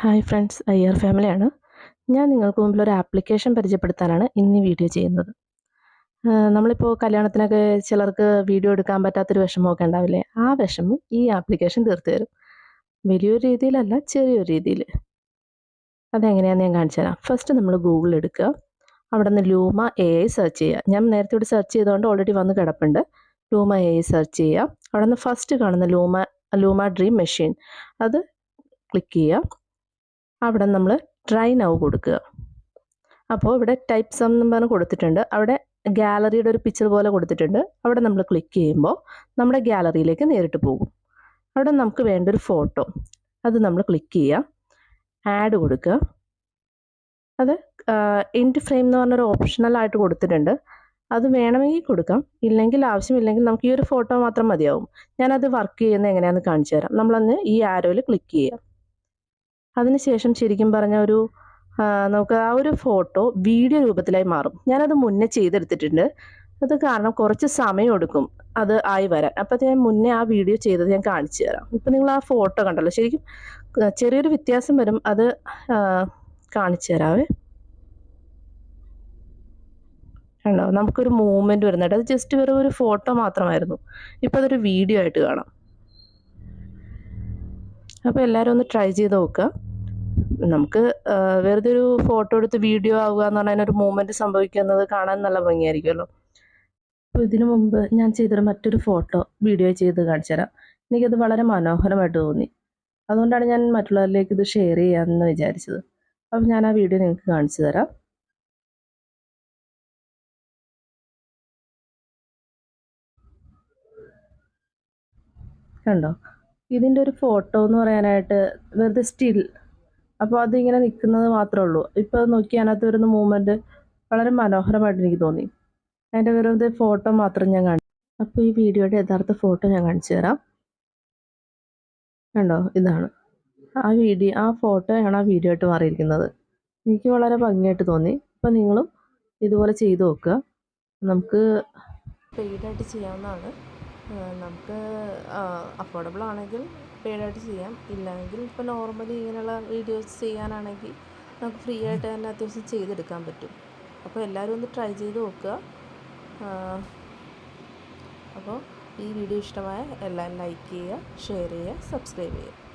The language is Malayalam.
ഹായ് ഫ്രണ്ട്സ് ഐ ആർ ഫാമിലിയാണ് ഞാൻ നിങ്ങൾക്ക് മുമ്പിൽ ഒരു ആപ്ലിക്കേഷൻ പരിചയപ്പെടുത്താനാണ് ഇന്ന് വീഡിയോ ചെയ്യുന്നത്. നമ്മളിപ്പോൾ കല്യാണത്തിനൊക്കെ ചിലർക്ക് വീഡിയോ എടുക്കാൻ പറ്റാത്തൊരു വിഷമമൊക്കെ ഉണ്ടാവില്ലേ? ആ വിഷമം ഈ ആപ്ലിക്കേഷൻ തീർത്തുതരും വലിയൊരു രീതിയിലല്ല ചെറിയൊരു രീതിയിൽ. അതെങ്ങനെയാണെന്ന് ഞാൻ കാണിച്ചു തരാം. ഫസ്റ്റ് നമ്മൾ ഗൂഗിൾ എടുക്കുക. അവിടെ നിന്ന് ലൂമ എ ഐ സെർച്ച് ചെയ്യുക. ഞാൻ നേരത്തെ ഇവിടെ സെർച്ച് ചെയ്തുകൊണ്ട് ഓൾറെഡി വന്ന് കിടപ്പുണ്ട്. ലൂമ എ ഐ സെർച്ച് ചെയ്യുക. അവിടെ നിന്ന് ഫസ്റ്റ് കാണുന്ന ലൂമ ലൂമ ഡ്രീം മെഷീൻ അത് ക്ലിക്ക് ചെയ്യുക. അവിടെ നമ്മൾ ട്രൈ നൗ കൊടുക്കുക. അപ്പോൾ ഇവിടെ ടൈപ്പ് സം എന്ന് പറഞ്ഞ് കൊടുത്തിട്ടുണ്ട്. അവിടെ ഗാലറിയുടെ ഒരു പിക്ചർ പോലെ കൊടുത്തിട്ടുണ്ട്. അവിടെ നമ്മൾ ക്ലിക്ക് ചെയ്യുമ്പോൾ നമ്മുടെ ഗാലറിയിലേക്ക് നേരിട്ട് പോകും. അവിടെ നമുക്ക് വേണ്ട ഒരു ഫോട്ടോ അത് നമ്മൾ ക്ലിക്ക് ചെയ്യുക ആഡ് കൊടുക്കുക. അത് ഇന്റ് ഫ്രെയിം എന്ന് പറഞ്ഞൊരു ഓപ്ഷണൽ ആയിട്ട് കൊടുത്തിട്ടുണ്ട്. അത് വേണമെങ്കിൽ കൊടുക്കാം. ഇല്ലെങ്കിൽ ആവശ്യമില്ലെങ്കിൽ നമുക്ക് ഈ ഒരു ഫോട്ടോ മാത്രം മതിയാവും. ഞാനത് വർക്ക് ചെയ്യുന്നത് എങ്ങനെയാണെന്ന് കാണിച്ചു തരാം. നമ്മളന്ന് ഈ ആരോയിൽ ക്ലിക്ക് ചെയ്യുക അതിനുശേഷം ശരിക്കും പറഞ്ഞ ഒരു നമുക്ക് ആ ഒരു ഫോട്ടോ വീഡിയോ രൂപത്തിലായി മാറും. ഞാനത് മുന്നേ ചെയ്തെടുത്തിട്ടുണ്ട്. അത് കാരണം കുറച്ച് സമയം എടുക്കും അത് ആയി വരാൻ. അപ്പോൾ ഞാൻ മുന്നേ ആ വീഡിയോ ചെയ്തത് ഞാൻ കാണിച്ചു തരാം. ഇപ്പം നിങ്ങൾ ആ ഫോട്ടോ കണ്ടല്ലോ. ശരിക്കും ചെറിയൊരു വ്യത്യാസം വരും. അത് കാണിച്ചു തരാവേ. കണ്ടോ? നമുക്കൊരു മൂവ്മെന്റ് വരുന്നുണ്ട്. അത് ജസ്റ്റ് വെറും ഒരു ഫോട്ടോ മാത്രമായിരുന്നു. ഇപ്പോൾ അതൊരു വീഡിയോ ആയിട്ട് കാണാം. അപ്പോൾ എല്ലാവരും ഒന്ന് ട്രൈ ചെയ്ത് നോക്കുക. നമുക്ക് വെറുതെ ഒരു ഫോട്ടോ എടുത്ത് വീഡിയോ ആവുക എന്ന് പറഞ്ഞാൽ അതിനൊരു മൂവ്മെന്റ് സംഭവിക്കുന്നത് കാണാൻ നല്ല ഭംഗിയായിരിക്കുമല്ലോ. അപ്പോൾ ഇതിനു മുമ്പ് ഞാൻ ചെയ്തൊരു മറ്റൊരു ഫോട്ടോ വീഡിയോ ചെയ്ത് കാണിച്ചു തരാം എനിക്കത് വളരെ മനോഹരമായിട്ട് തോന്നി. അതുകൊണ്ടാണ് ഞാൻ മറ്റുള്ളവരിലേക്ക് ഇത് ഷെയർ ചെയ്യാമെന്ന് വിചാരിച്ചത്. അപ്പം ഞാൻ ആ വീഡിയോ നിങ്ങൾക്ക് കാണിച്ചു തരാം. കണ്ടോ? ഇതിന്റെ ഒരു ഫോട്ടോ എന്ന് പറയാനായിട്ട് വെറുതെ സ്റ്റിൽ അപ്പോൾ അതിങ്ങനെ നിൽക്കുന്നത് മാത്രമേ ഉള്ളൂ. ഇപ്പോൾ അത് നോക്കി അതിനകത്ത് വരുന്ന മൂവ്മെന്റ് വളരെ മനോഹരമായിട്ട് എനിക്ക് തോന്നി. അതിന്റെ വെറുതെ ഫോട്ടോ മാത്രം ഞാൻ കാണിച്ചു. അപ്പോൾ ഈ വീഡിയോയുടെ യഥാർത്ഥ ഫോട്ടോ ഞാൻ കാണിച്ചു തരാം. കണ്ടോ? ഇതാണ്. ആ വീഡിയോ ആ ഫോട്ടോയാണ് ആ വീഡിയോ ആയിട്ട് മാറിയിരിക്കുന്നത്. എനിക്ക് വളരെ ഭംഗിയായിട്ട് തോന്നി. അപ്പോൾ നിങ്ങളും ഇതുപോലെ ചെയ്തു നോക്കുക. നമുക്ക് പെയ്ഡായിട്ട് ചെയ്യാവുന്നതാണ്. നമുക്ക് അഫോർഡബിൾ ആണെങ്കിൽ പെയ്ഡായിട്ട് ചെയ്യാം. ഇല്ലെങ്കിൽ ഇപ്പോൾ നോർമലി ഇങ്ങനെയുള്ള വീഡിയോസ് ചെയ്യാനാണെങ്കിൽ നമുക്ക് ഫ്രീ ആയിട്ട് തന്നെ അത്യാവശ്യം ചെയ്തെടുക്കാൻ പറ്റും. അപ്പോൾ എല്ലാവരും ഒന്ന് ട്രൈ ചെയ്ത് നോക്കുക. അപ്പോൾ ഈ വീഡിയോ ഇഷ്ടമായ എല്ലാം ലൈക്ക് ചെയ്യുക ഷെയർ ചെയ്യുക സബ്സ്ക്രൈബ് ചെയ്യുക.